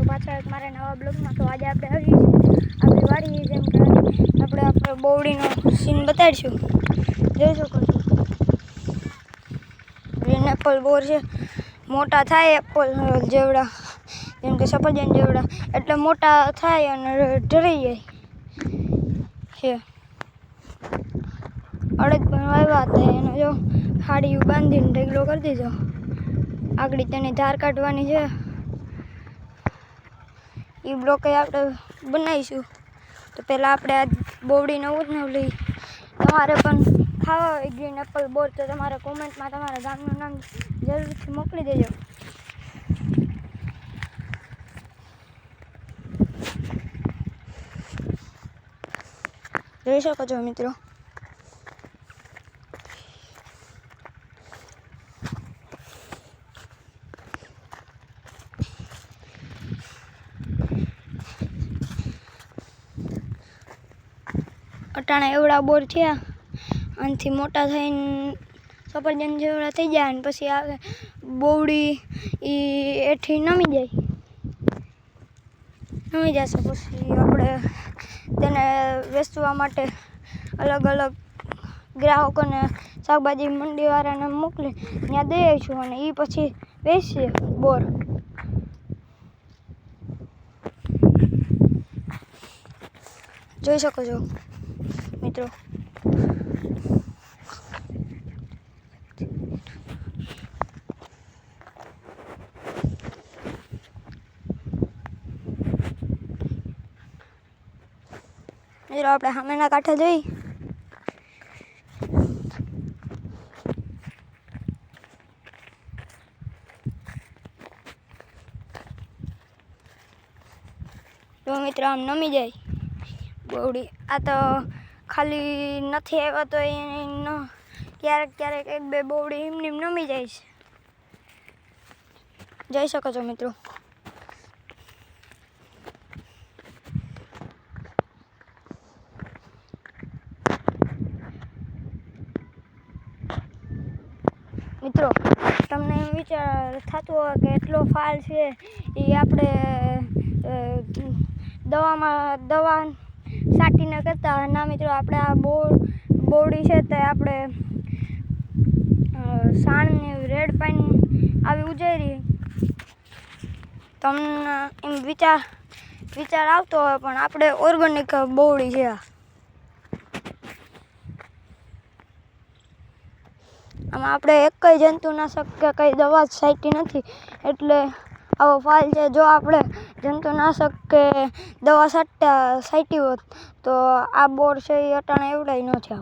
તો પાછા એક મારા નવા બ્લોગમાં તો આજે આપણે આવી આપણી વાડી જેમ કે આપણે આપણે બોવડીનો સીન બતાડીશું. જોઈ શકો છો. ગ્રીન એપલ બોર છે. મોટા થાય એપલ જેવડા. જેમ કે સફરજન જેવડા. એટલે મોટા થાય અને ઢરી જાય. છે અડદ પણ વાવ્યા હતા એનો જો હાડી બાંધીને ઢગલો કરી દીધો. આગળ તેની ધાર કાઢવાની છે. એ બ્લોકે આપણે બનાવીશું. તો પહેલાં આપણે આ બોવડી નવું જ નવું લઈ. તમારે પણ ખાવા હોય ગ્રીન એપલ બોર, તો તમારા કોમેન્ટમાં તમારા ગામનું નામ જરૂરથી મોકલી દેજો. જોઈ શકો છો મિત્રો? અટાણા એવડા બોર થયા. આનાથી મોટા થઈને સફરજન જેવડા થઈ જાય અને પછી આવે બોવડી એ એઠી નમી જાય. નમી જશે પછી આપણે તેને વેચવા માટે અલગ અલગ ગ્રાહકોને શાકભાજી મંડીવાળાને મોકલી ત્યાં દઈ આવીશું અને એ પછી વેચીએ બોર. જોઈ શકો છો. મિત્રો. આપણે સામેના કાંઠે જોઈ. જો મિત્રો આમ નમી જાય. બવડી આ તો ખાલી નથી આવ્યા તો એ ન ક્યારેક ક્યારેક એક બે બોવડી એમની એમ નમી જાય છે. જઈ શકો છો મિત્રો. મિત્રો, તમને એમ વિચાર થતું હોય કે એટલો ફાલ છે એ આપણે દવામાં દવા છાંટીને કરતા ના મિત્રો, આપણે આ બોર, બોરડી છે તે આપણે સાણની રેડ પાઇન આવી ઉજેરી. તમને એમ વિચાર વિચાર આવતો હોય, પણ આપણે ઓર્ગેનિક બોવડી છે આમાં આપણે એક જંતુનાશક કે કંઈ દવા છાંટી નથી, એટલે આવો ફાલ છે. જો આપણે જંતુનાશક કે દવા છાંટતા છાંટી હોત, તો આ બોર છે એ અટાણે એવડાય ન છે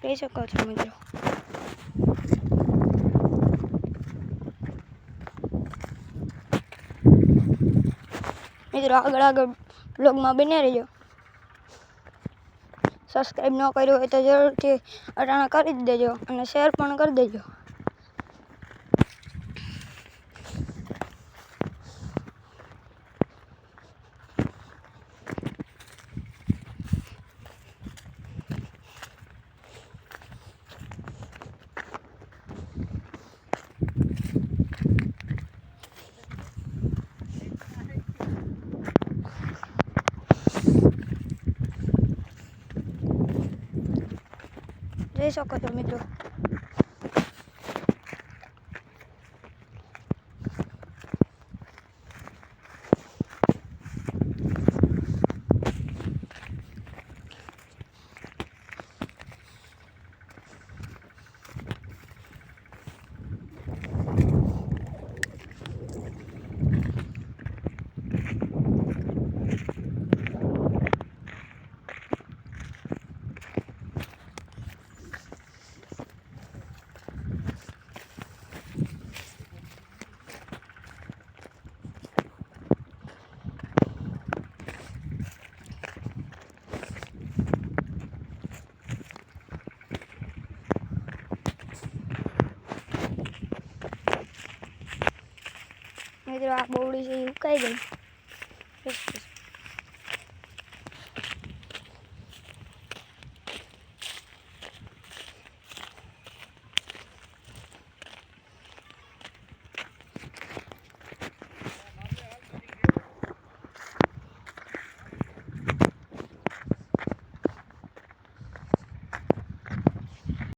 કહી શકો છો મિત્રો. મિત્રો, આગળ આગળ બ્લોગમાં બને રહેજો. સબસ્ક્રાઈબ ન કર્યું હોય તો જરૂરથી અટાણા કરી જ દેજો અને શેર પણ કરી દેજો. જોઈ શકો છો મિત્રો. મિત્રો આ બોવડી છે એ ઉકાઈ ગઈ